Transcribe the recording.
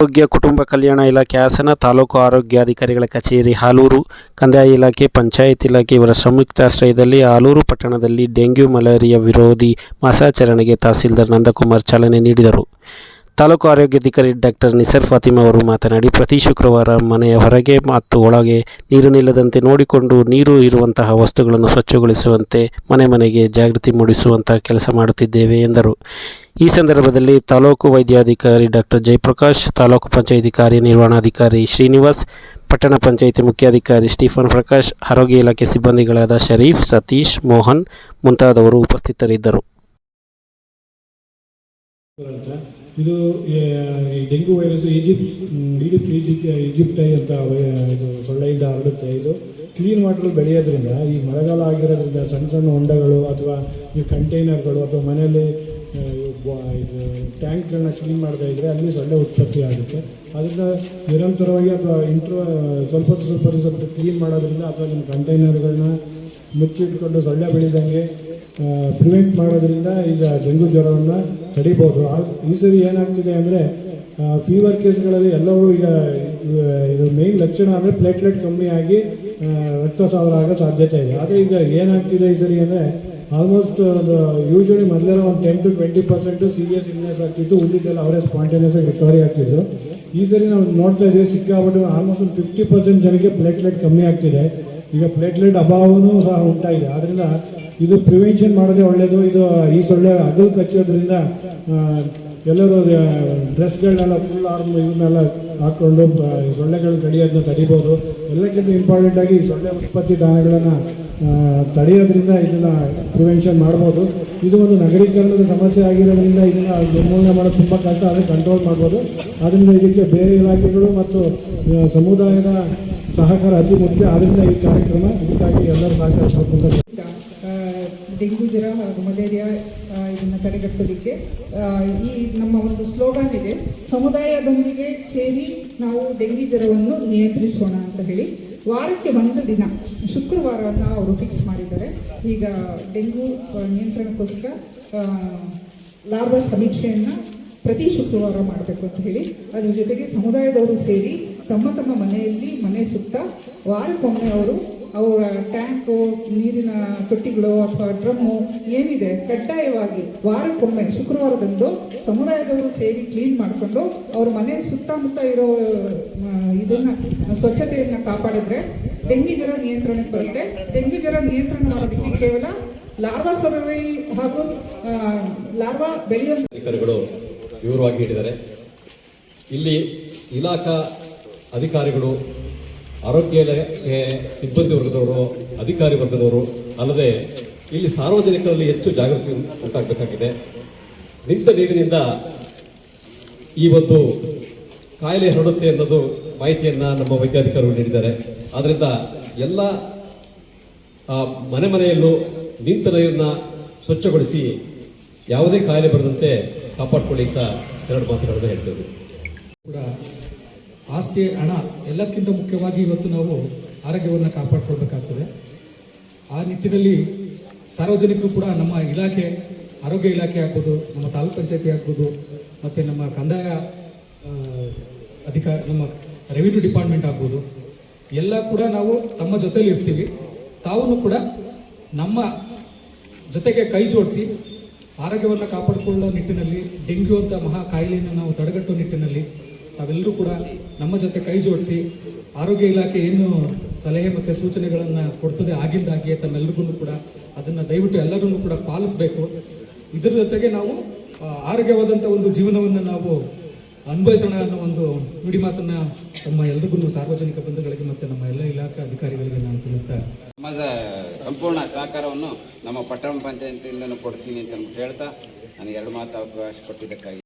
ಆರೋಗ್ಯ, ಕುಟುಂಬ ಕಲ್ಯಾಣ ಇಲಾಖೆ, ಹಾಸನ ತಾಲೂಕು ಆರೋಗ್ಯಾಧಿಕಾರಿಗಳ ಕಚೇರಿ, ಹಾಲೂರು. ಕಂದಾಯ ಇಲಾಖೆ, ಪಂಚಾಯತ್ ಇಲಾಖೆ ಇವರ ಸಂಯುಕ್ತಾಶ್ರಯದಲ್ಲಿ ಆಲೂರು ಪಟ್ಟಣದಲ್ಲಿ ಡೆಂಗ್ಯೂ ಮಲೇರಿಯಾ ವಿರೋಧಿ ಮಾಸಾಚರಣೆಗೆ ತಹಸೀಲ್ದಾರ್ ನಂದಕುಮಾರ್ ಚಾಲನೆ ನೀಡಿದರು. ತಾಲೂಕು ಆರೋಗ್ಯಾಧಿಕಾರಿ ಡಾಕ್ಟರ್ ನಿಸರ್ ಫಾತಿಮಾ ಅವರು ಮಾತನಾಡಿ, ಪ್ರತಿ ಶುಕ್ರವಾರ ಮನೆಯ ಹೊರಗೆ ಮತ್ತು ಒಳಗೆ ನೀರು ನಿಲ್ಲದಂತೆ ನೋಡಿಕೊಂಡು ನೀರು ಇರುವಂತಹ ವಸ್ತುಗಳನ್ನು ಸ್ವಚ್ಛಗೊಳಿಸುವಂತೆ ಮನೆ ಮನೆಗೆ ಜಾಗೃತಿ ಮೂಡಿಸುವಂತಹ ಕೆಲಸ ಮಾಡುತ್ತಿದ್ದೇವೆ ಎಂದರು. ಈ ಸಂದರ್ಭದಲ್ಲಿ ತಾಲೂಕು ವೈದ್ಯಾಧಿಕಾರಿ ಡಾಕ್ಟರ್ ಜಯಪ್ರಕಾಶ್, ತಾಲೂಕು ಪಂಚಾಯಿತಿ ಕಾರ್ಯನಿರ್ವಹಣಾಧಿಕಾರಿ ಶ್ರೀನಿವಾಸ್, ಪಟ್ಟಣ ಪಂಚಾಯಿತಿ ಮುಖ್ಯಾಧಿಕಾರಿ ಸ್ಟೀಫನ್ ಪ್ರಕಾಶ್, ಆರೋಗ್ಯ ಇಲಾಖೆ ಸಿಬ್ಬಂದಿಗಳಾದ ಶರೀಫ್, ಸತೀಶ್, ಮೋಹನ್ ಮುಂತಾದವರು ಉಪಸ್ಥಿತರಿದ್ದರು. ಅಂತ ಇದು dengue virus Egypt Egypt Egypt, aegypti ಅಂತ ಇದು ಸೊಳ್ಳೆಯಿಂದ ಹರಡುತ್ತೆ. ಇದು ಕ್ಲೀನ್ ವಾಟರ್ ಬೆಳೆಯೋದ್ರಿಂದ ಈ ಮಳೆಗಾಲ ಆಗಿರೋದ್ರಿಂದ ಸಣ್ಣ ಸಣ್ಣ ಹೊಂಡಗಳು ಅಥವಾ ಈ ಕಂಟೈನರ್ಗಳು ಅಥವಾ ಮನೆಯಲ್ಲಿ ಇದು ಟ್ಯಾಂಕ್ಗಳನ್ನ ಕ್ಲೀನ್ ಮಾಡ್ತಾ ಇದ್ದರೆ ಅಲ್ಲಿ ಸೊಳ್ಳೆ ಉತ್ಪತ್ತಿ ಆಗುತ್ತೆ. ಅದರಿಂದ ನಿರಂತರವಾಗಿ ಅಥವಾ ಇಂಟ್ರೋ ಸ್ವಲ್ಪ ಸ್ವಲ್ಪ ಸ್ವಲ್ಪ ಕ್ಲೀನ್ ಮಾಡೋದ್ರಿಂದ ಅಥವಾ ನಿಮ್ಮ ಕಂಟೈನರ್ಗಳನ್ನ ಮುಚ್ಚಿಟ್ಕೊಂಡು ಸೊಳ್ಳೆ ಬೆಳೆದಂಗೆ ಪ್ರಿವೆಂಟ್ ಮಾಡೋದ್ರಿಂದ ಈಗ ಡೆಂಗು ಜ್ವರವನ್ನು ತಡಿಬೋದು ಈ ಸರಿ ಏನಾಗ್ತಿದೆ ಅಂದರೆ ಫೀವರ್ ಕೇಸ್ಗಳಲ್ಲಿ ಎಲ್ಲವೂ ಈಗ ಇದು ಮೇನ್ ಲಕ್ಷಣ ಅಂದರೆ ಪ್ಲೇಟ್ಲೆಟ್ ಕಮ್ಮಿ ಆಗಿ ರಕ್ತ ಆಗೋ ಸಾಧ್ಯತೆ ಇದೆ. ಆದರೆ ಈಗ ಏನಾಗ್ತಿದೆ ಈ ಸರಿ ಅಂದರೆ ಆಲ್ಮೋಸ್ಟ್ ಒಂದು ಯೂಶ್ವಲಿ ಮೊದಲೆಲ್ಲ ಒಂದು ten to twenty percent serious illness ಆಗ್ತಿತ್ತು. ಉಳಿದೆಲ್ಲ ಅವರೇ ಸ್ಪಾಂಟೇನಿಯಸ್ ರಿಕವರಿ ಆಗ್ತಿದ್ರು. ಈ ಸರಿ ನಾವು ನೋಡ್ತಾ ಇದ್ದೀವಿ ಸಿಕ್ಕಾಬಿಟ್ಟು ಆಲ್ಮೋಸ್ಟ್ ಒಂದು ಫಿಫ್ಟಿ ಪರ್ಸೆಂಟ್ ಜನಕ್ಕೆ ಪ್ಲೇಟ್ಲೆಟ್ ಕಮ್ಮಿ ಆಗ್ತಿದೆ. ಈಗ ಪ್ಲೇಟ್ಲೆಟ್ ಅಭಾವನೂ ಸಹ ಉಂಟಾಗಿದೆ ಆದ್ದರಿಂದ ಇದು ಪ್ರಿವೆನ್ಷನ್ ಮಾಡೋದೇ ಒಳ್ಳೆಯದು ಇದು ಈ ಸೊಳ್ಳೆ ಅದು ಕಚ್ಚೋದ್ರಿಂದ ಎಲ್ಲರೂ ಡ್ರೆಸ್ಗಳನ್ನೆಲ್ಲ ಫುಲ್ ಆರ್ಮ್ ಇವನ್ನೆಲ್ಲ ಹಾಕ್ಕೊಂಡು ಸೊಳ್ಳೆಗಳು ಕಡಿಯೋದನ್ನ ತಡಿಬೋದು. ಎಲ್ಲಕ್ಕಿಂತ ಇಂಪಾರ್ಟೆಂಟ್ ಆಗಿ ಈ ಸೊಳ್ಳೆ ಉತ್ಪತ್ತಿ ದಾನಗಳನ್ನು ತಡೆಯೋದ್ರಿಂದ ಇದನ್ನು ಪ್ರಿವೆನ್ಷನ್ ಮಾಡ್ಬೋದು. ಇದು ಒಂದು ನಗರೀಕರಣದ ಸಮಸ್ಯೆ ಆಗಿರೋದ್ರಿಂದ ಇದನ್ನು ನಿರ್ಮೂಲನೆ ಮಾಡೋದು ತುಂಬ ಕಷ್ಟ ಆದರೆ ಕಂಟ್ರೋಲ್ ಮಾಡ್ಬೋದು. ಆದ್ದರಿಂದ ಇದಕ್ಕೆ ಬೇರೆ ಇಲಾಖೆಗಳು ಮತ್ತು ಸಮುದಾಯದ ಸಹಕಾರ ಅತಿ ಮುಖ್ಯ. ಆದ್ದರಿಂದ ಈ ಕಾರ್ಯಕ್ರಮ ಇದಕ್ಕಾಗಿ ಎಲ್ಲರೂ ಆ, ಡೆಂಗು ಜ್ವರ ಹಾಗೂ ಮಲೇರಿಯಾ ಇದನ್ನು ತಡೆಗಟ್ಟೋದಕ್ಕೆ ಈ ನಮ್ಮ ಒಂದು ಸ್ಲೋಗನ್ ಇದೆ. ಸಮುದಾಯದೊಂದಿಗೆ ಸೇರಿ ನಾವು ಡೆಂಗಿ ಜ್ವರವನ್ನು ನಿಯಂತ್ರಿಸೋಣ ಅಂತ ಹೇಳಿ ವಾರಕ್ಕೆ ಒಂದು ದಿನ, ಶುಕ್ರವಾರವನ್ನು ಅವರು ಫಿಕ್ಸ್ ಮಾಡಿದ್ದಾರೆ. ಈಗ ಡೆಂಗು ನಿಯಂತ್ರಣಕ್ಕೋಸ್ಕರ ಲಾಭ ಸಮೀಕ್ಷೆಯನ್ನು ಪ್ರತಿ ಶುಕ್ರವಾರ ಮಾಡಬೇಕು ಅಂತ ಹೇಳಿ, ಅದ್ರ ಜೊತೆಗೆ ಸಮುದಾಯದವರು ಸೇರಿ ತಮ್ಮ ತಮ್ಮ ಮನೆಯಲ್ಲಿ ಮನೆ ಸುತ್ತ ವಾರಕ್ಕೊಮ್ಮೆ ಅವರು ಅವರ ಟ್ಯಾಂಕು ನೀರಿನ ತೊಟ್ಟಿಗಳು, ಅಥವಾ ಡ್ರಮ್ಮು ಏನಿದೆ ಕಡ್ಡಾಯವಾಗಿ ವಾರಕ್ಕೊಮ್ಮೆ, ಶುಕ್ರವಾರದಂದು ಸಮುದಾಯದವರು ಸೇರಿ ಕ್ಲೀನ್ ಮಾಡಿಕೊಂಡು ಅವ್ರ ಮನೆ ಸುತ್ತಮುತ್ತ ಇರೋ ಇದನ್ನ, ಸ್ವಚ್ಛತೆಯನ್ನ ಕಾಪಾಡಿದ್ರೆ ಡೆಂಗಿ ಜ್ವರ ನಿಯಂತ್ರಣಕ್ಕೆ ಬರುತ್ತೆ. ಡೆಂಗಿ ಜ್ವರ ನಿಯಂತ್ರಣ ಮಾಡೋದಕ್ಕೆ ಕೇವಲ ಲಾರ್ವಾ ಸರ್ವೈ ಹಾಗೂ ಲಾರ್ವಾ ಬೆಳೆಯುವ ಅಧಿಕಾರಿಗಳು ವಿವರವಾಗಿ ಹೇಳಿದ್ದಾರೆ. ಇಲ್ಲಿ ಇಲಾಖಾ ಅಧಿಕಾರಿಗಳು ಆರೋಗ್ಯ ಇಲಾಖೆ ಸಿಬ್ಬಂದಿ ವರ್ಗದವರು, ಅಧಿಕಾರಿ ವರ್ಗದವರು, ಅಲ್ಲದೆ ಇಲ್ಲಿ ಸಾರ್ವಜನಿಕರಲ್ಲಿ ಹೆಚ್ಚು ಜಾಗೃತಿ ಉಂಟಾಗಬೇಕಾಗಿದೆ. ನಿಂತ ನೀರಿನಿಂದ ಈ ಒಂದು ಕಾಯಿಲೆ ಹರಡುತ್ತೆ ಅನ್ನೋದು ಮಾಹಿತಿಯನ್ನ ನಮ್ಮ ವೈದ್ಯಾಧಿಕಾರಿಗಳು ನೀಡಿದ್ದಾರೆ. ಆದ್ದರಿಂದ ಎಲ್ಲ ಮನೆ ಮನೆಯಲ್ಲೂ ನಿಂತ ನೀರನ್ನ ಸ್ವಚ್ಛಗೊಳಿಸಿ ಯಾವುದೇ ಕಾಯಿಲೆ ಬರದಂತೆ ಕಾಪಾಡಿಕೊಳ್ಳಿ ಅಂತ ಎರಡು ಮಾತುಗಳನ್ನು ಹೇಳ್ತೇವೆ ಕೂಡ ಆಸ್ತಿ, ಹಣ ಎಲ್ಲಕ್ಕಿಂತ ಮುಖ್ಯವಾಗಿ ಇವತ್ತು ನಾವು ಆರೋಗ್ಯವನ್ನು ಕಾಪಾಡಿಕೊಳ್ಬೇಕಾಗ್ತದೆ. ಆ ನಿಟ್ಟಿನಲ್ಲಿ ಸಾರ್ವಜನಿಕರು ಕೂಡ ನಮ್ಮ ಇಲಾಖೆ, ಆರೋಗ್ಯ ಇಲಾಖೆ ಆಗ್ಬೋದು, ನಮ್ಮ ತಾಲೂಕ್ ಪಂಚಾಯತಿ ಆಗ್ಬೋದು, ಮತ್ತು ನಮ್ಮ ಕಂದಾಯ ಅಧಿಕಾರ ನಮ್ಮ ರೆವಿನ್ಯೂ ಡಿಪಾರ್ಟ್ಮೆಂಟ್ ಆಗ್ಬೋದು, ಎಲ್ಲ ಕೂಡ ನಾವು ತಮ್ಮ ಜೊತೆಯಲ್ಲಿ ಇರ್ತೀವಿ. ತಾವು ಕೂಡ ನಮ್ಮ ಜೊತೆಗೆ ಕೈ ಜೋಡಿಸಿ ಆರೋಗ್ಯವನ್ನು ಕಾಪಾಡಿಕೊಳ್ಳೋ ನಿಟ್ಟಿನಲ್ಲಿ, ಡೆಂಗ್ಯೂ ಅಂತ ಮಹಾ ಕಾಯಿಲೆಯನ್ನು ನಾವು ತಡೆಗಟ್ಟುವ ನಿಟ್ಟಿನಲ್ಲಿ ತಾವೆಲ್ಲರೂ ಕೂಡ ನಮ್ಮ ಜೊತೆ ಕೈ ಜೋಡಿಸಿ ಆರೋಗ್ಯ ಇಲಾಖೆ ಏನು ಸಲಹೆ ಮತ್ತು ಸೂಚನೆಗಳನ್ನು ಕೊಡ್ತದೆ ಆಗಿದ್ದಾಗೆ ತಮ್ಮೆಲ್ಲರಿಗೂ ಕೂಡ ಅದನ್ನು ದಯವಿಟ್ಟು ಎಲ್ಲರೂ ಕೂಡ ಪಾಲಿಸಬೇಕು. ಇದರ ಜೊತೆಗೆ ನಾವು ಆರೋಗ್ಯವಾದಂಥ ಒಂದು ಜೀವನವನ್ನು ನಾವು ಅನುಭವಿಸೋಣ ಅನ್ನೋ ಒಂದು ನುಡಿ ಮಾತನ್ನ ತಮ್ಮ ಎಲ್ರಿಗೂ ಸಾರ್ವಜನಿಕ ಬಂಧುಗಳಿಗೆ ಮತ್ತು ನಮ್ಮ ಎಲ್ಲ ಇಲಾಖಾ ಅಧಿಕಾರಿಗಳಿಗೆ ನಾನು ತಿಳಿಸ್ತಾ ಸಮಾಜ ಸಂಪೂರ್ಣ ಸಹಕಾರವನ್ನು ನಮ್ಮ ಪಟ್ಟಣ ಪಂಚಾಯತಿಯಿಂದ ಕೊಡ್ತೀನಿ ಅಂತ ಹೇಳ್ತಾ, ನನಗೆ ಎರಡು ಮಾತು ಅವಕಾಶ ಕೊಟ್ಟಿದ್ದಕ್ಕಾಗಿ.